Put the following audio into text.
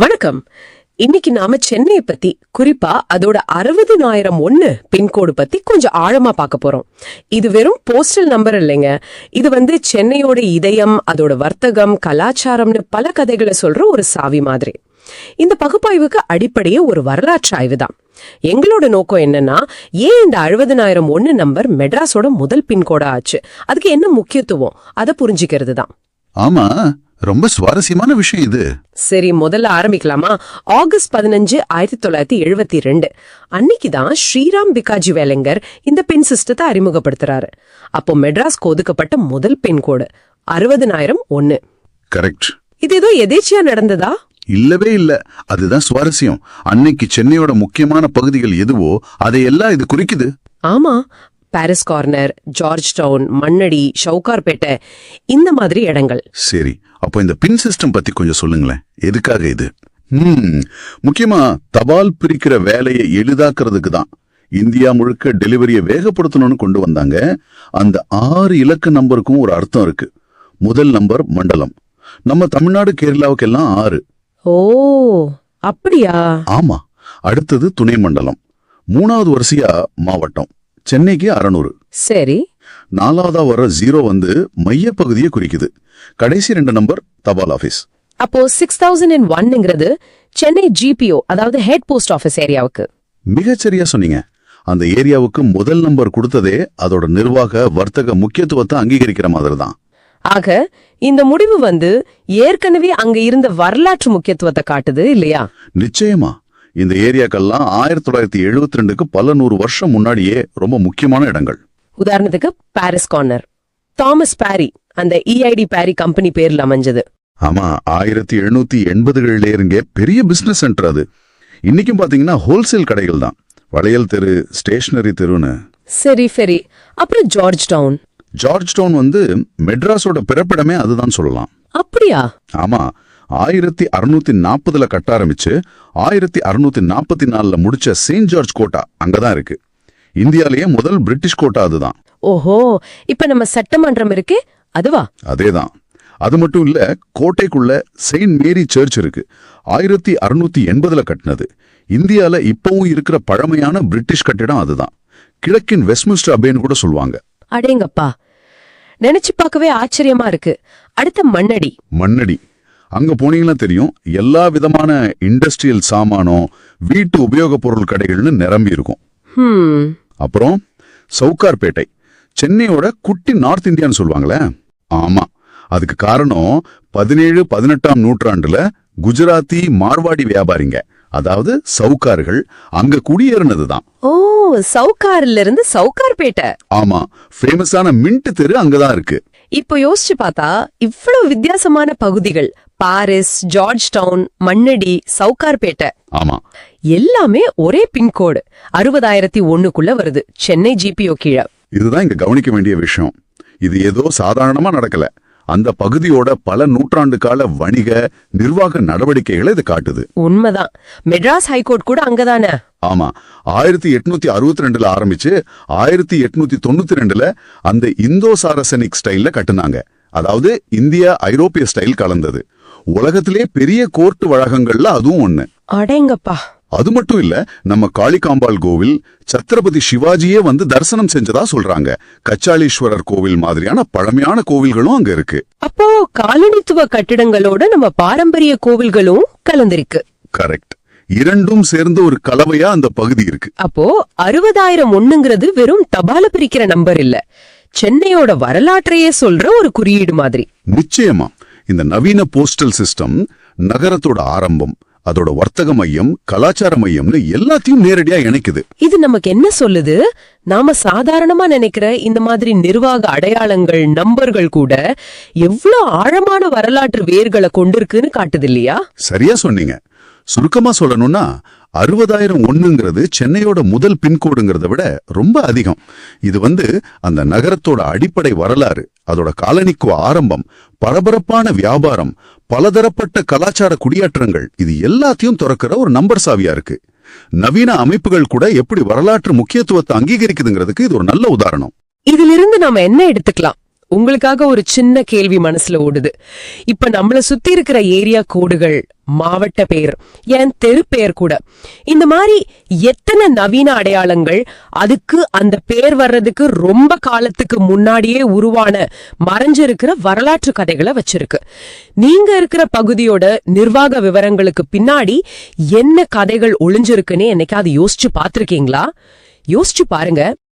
வணக்கம். இன்னைக்கு நாம சென்னையை பத்தி குறிப்பா அதோட அறுபதுனாயிரம் ஒண்ணு பின்கோடு பத்தி கொஞ்சம் ஆழமா பார்க்க போறோம். இது வெறும் போஸ்டல் நம்பர் இல்லைங்க. இது வந்து சென்னையோட இதயம் அதோட வர்த்தகம் கலாச்சாரம்னு பல கதைகளை சொல்ற ஒரு சாவி மாதிரி. இந்த பகுப்பாய்வுக்கு அடிப்படையே ஒரு வரலாற்று ஆய்வு தான். எங்களோட நோக்கம் என்னன்னா ஏன் இந்த அறுபதுனாயிரம் ஒண்ணு நம்பர் மெட்ராஸோட முதல் பின்கோடா ஆச்சு? அதுக்கு என்ன முக்கியத்துவம்? அதை புரிஞ்சுக்கிறது தான். ஆமா. ரொம்ப சுவாரஸ்யமான விஷயம் இது. சரி முதல்ல ஆரம்பிக்கலாமா? ஆகஸ்ட் பதினஞ்சு ஆயிரத்தி தொள்ளாயிரத்தி எழுபத்தி ரெண்டு. அன்னைக்கு தான் ஸ்ரீராம் பிகாஜி வேலைங்கர் இந்த பின் சிஸ்டத்தை அறிமுகப்படுத்துறாரு. அப்போ மெட்ராஸ்க்கு ஒதுக்கப்பட்ட முதல் பின் கோடு அறுபதுனாயிரம் ஒன்னு. கரெக்ட். இது ஏதோ எதேச்சியா நடந்ததா? இல்லவே இல்ல. அதுதான் சுவாரஸ்யம். அன்னைக்கு சென்னையோட முக்கியமான பகுதிகள் எதுவோ அதையெல்லாம் இது குறிக்குது. ஆமா Paris Corner George Town Mannadi Sowcarpet இந்த மாதிரி இடங்கள். சரி அப்போ இந்த பின் சிஸ்டம் பத்தி கொஞ்சம் சொல்லுங்களேன். எதுக்காக இது? முக்கியமா தபால் பிரிக்கிற வேலையை எளிதாக்குறதுக்கு தான். இந்தியா முழுக்க டெலிவரியை வேகப்படுத்தணும்னு கொண்டு வந்தாங்க. அந்த ஆறு இலக்க நம்பருக்கும் ஒரு அர்த்தம் இருக்கு. முதல் நம்பர் மண்டலம். நம்ம தமிழ்நாடு கேரளாவுக்கெல்லாம் ஆறு. ஓ அப்படியா? ஆமா. அடுத்தது துணை மண்டலம். மூணாவது வரிசையா மாவட்டம். சென்னைக்கு அறநூறு. சரி. நாலாவதா வர ஜீரோ வந்து மையப்பகுதியை குறிக்குது. கடைசி ரெண்டு நம்பர் தபால் ஆபீஸ். அப்போ சிக்ஸ் தௌசண்ட் அண்ட் ஒன்னுங்கிறது சென்னை ஜிபிஓ அதாவது ஹெட் போஸ்ட் ஆஃபீஸ் ஏரியாவுக்கு. மிகச்சரியா சொன்னீங்க. அந்த ஏரியாவுக்கு முதல் நம்பர் கொடுத்ததே அதோட நிர்வாக வர்த்தக முக்கியத்துவத்தை அங்கீகரிக்கிற மாதிரி தான். ஆக இந்த முடிவு வந்து ஏற்கனவே அங்க இருந்த வரலாற்று முக்கியத்துவத்தை காட்டுது இல்லையா? நிச்சயமா. இந்த ஏரியாக்கெல்லாம் ஆயிரத்தி தொள்ளாயிரத்தி எழுபத்தி ரெண்டுக்கு பல நூறு வருஷம் முன்னாடியே ரொம்ப முக்கியமான இடங்கள். உதாரணத்துக்கு பாரிஸ் கார்னர். தாமஸ் பாரி அந்த இஐடி பாரி கம்பெனி பேர்ல அமைஞ்சது. ஆமா ஆயிரத்தி எழுநூத்தி எண்பதுகளிலே இருங்க பெரிய பிசினஸ் சென்டர் அது. இன்னைக்கும் பாத்தீங்கன்னா ஹோல்சேல் கடைகள் தான். வளையல் தெரு ஸ்டேஷனரி தெருன்னு. சரி சரி. அப்புறம் ஜார்ஜ் டவுன் ஜார்ஜ் டவுன் வந்து மெட்ராஸோட பிறப்பிடமே அதுதான் சொல்லலாம். அப்படியா? ஆமா ஆயிரத்தி அறுநூத்தி நாற்பதுல கட்ட ஆரம்பிச்சு ஆயிரத்தி அறுநூத்தி நாற்பத்தி நாலுல முடிச்ச செயின்ட் ஜார்ஜ் கோட்டா அங்கதான் இருக்கு. இந்தியாலேயே முதல் பிரிட்டிஷ் கோட்டா அதுதான். ஓஹோ இப்ப நம்ம சட்டமன்றம் இருக்கே அதுவா? அதேதான். அது மட்டும் இல்ல கோட்டைக்குள்ள செயின்ட் மேரி சர்ச் இருக்கு ஆயிரத்தி அறுநூத்தி எண்பதுல கட்டினது. இந்தியால இப்பவும் இருக்கிற பழமையான பிரிட்டிஷ் கட்டிடம் அதுதான். கிழக்கின் வெஸ்ட்மின்ஸ்டர் அபேன்னு கூட சொல்லுவாங்க. அடேங்கப்பா நினைச்சு பார்க்கவே ஆச்சரியமா இருக்கு. அடுத்த மண்ணடி. மண்ணடி. அங்க போனீங்கன்னா தெரியும் எல்லா விதமான இண்டஸ்ட்ரியல் சாமானம் வீட்டு உபயோகப் பொருள் கடைகள்னு நிரம்பி இருக்கும். அப்புறம் சவுகார்பேட்டை சென்னையோட குட்டி நார்த் இந்தியான்னு சொல்லுவாங்களே? ஆமா. அதுக்கு காரணம் பதினேழு பதினெட்டாம் நூற்றாண்டுல குஜராத்தி மார்வாடி வியாபாரிங்க. அதாவது சவுக்கார்கள் அங்க குடியேறினதுதான். ஓ சவுக்கார்ல இருந்து சவுக்கார்பேட்டை ஆமா. ஃபேமஸான மின்ட் தெரு அங்கதான் இருக்கு. இப்போ யோசிச்சு பார்த்தா இவ்வளவு வித்தியாசமான பகுதிகள் Paris George Town Mannadi Sowcarpet ஆமா. எல்லாமே ஒரே பின்கோடு அறுபதாயிரத்தி ஒண்ணுக்குள்ள வருது சென்னை ஜிபிஓ கீழே. இதுதான் இங்க கவனிக்க வேண்டிய விஷயம். இது ஏதோ சாதாரணமா நடக்கல. அந்த பகுதியோட பல நூற்றாண்டு கால வணிக நிர்வாக நடவடிக்கைகளை இது காட்டுது. உண்மைதான். மெட்ராஸ் ஹைகோர்ட் கூட அங்கதானே? ஆமா. ஆயிரத்தி எட்நூத்தி அறுபத்தி ரெண்டுல ஆரம்பிச்சு ஆயிரத்தி எட்நூத்தி தொண்ணூத்தி ரெண்டுல அந்த இந்தோ சாரசனிக் ஸ்டைல்ல கட்டுனாங்க. அதாவது இந்தியா ஐரோப்பிய ஸ்டைல் கலந்தது. உலகத்திலே பெரிய கோர்ட் வளாகங்கள்ல அதுவும் ஒண்ணு. அடேங்கப்பா. அது மட்டும் இல்ல நம்ம காளிகாம்பாள் கோவில் சத்ரபதி சிவாஜியே வந்து தரிசனம் செஞ்சதா சொல்றாங்க. கச்சாலீஸ்வரர் கோவில் மாதிரியான பழமையான கோவில்களும் அங்க இருக்கு. அப்போ காலனித்துவ கட்டிடங்களோட நம்ம பாரம்பரிய கோவில்களும் கலந்திருக்கு. கரெக்ட் இரண்டும் சேர்ந்த ஒரு கலவையா அந்த பகுதி இருக்கு. அப்போ அறுபதாயிரம் ஒண்ணுங்கிறது வெறும் தபால பிரிக்கிற நம்பர் இல்ல. சென்னையோட வரலாற்றையே சொல்ற ஒரு குறியீடு மாதிரி. நிச்சயமா. இந்த நவீன போஸ்டல் சிஸ்டம் நகரத்தோட ஆரம்பம் அதோட வர்த்தக மையம் கலாச்சார மையம்னு எல்லாத்தையும் நேரடியா இணைக்குது. இது நமக்கு என்ன சொல்லுது? நாம சாதாரணமா நினைக்கிற இந்த மாதிரி நிர்வாக அடையாளங்கள் நம்பர்கள் கூட எவ்வளவு ஆழமான வரலாற்று வேர்களை கொண்டிருக்குன்னு காட்டுது இல்லையா? சரியா சொன்னீங்க. சுருக்கமா சொல்லணும்னா அறுபதாயிரம் ஒன்றுங்கிறது சென்னையோட முதல் பின்கோடுங்கிறத விட ரொம்ப அதிகம். இது வந்து அந்த நகரத்தோட அடிப்படை வரலாறு அதோட காலனிக்குவ ஆரம்பம் பரபரப்பான வியாபாரம் பலதரப்பட்ட கலாச்சார குடியேற்றங்கள் இது எல்லாத்தையும் திறக்கிற ஒரு நம்பர் சாவியா இருக்கு. நவீன அமைப்புகள் கூட எப்படி வரலாற்று முக்கியத்துவத்தை அங்கீகரிக்குதுங்கிறதுக்கு இது ஒரு நல்ல உதாரணம். இதிலிருந்து நாம என்ன எடுத்துக்கலாம்? உங்களுக்காக ஒரு சின்ன கேள்வி மனசுல ஓடுது. இப்ப நம்மள சுத்தி இருக்கிற ஏரியா கோடுகள் மாவட்ட பெயர் என் தெரு பெயர் கூட இந்த மாதிரி எத்தனை நவீன அடையாளங்கள் அதுக்கு அந்த பெயர் வர்றதுக்கு ரொம்ப காலத்துக்கு முன்னாடியே உருவான மறைஞ்சிருக்கிற வரலாற்று கதைகளை வச்சிருக்கு. நீங்க இருக்கிற பகுதியோட நிர்வாக விவரங்களுக்கு பின்னாடி என்ன கதைகள் ஒளிஞ்சிருக்குன்னு என்னைக்காவது யோசிச்சு பார்த்துருக்கீங்களா? யோசிச்சு பாருங்க.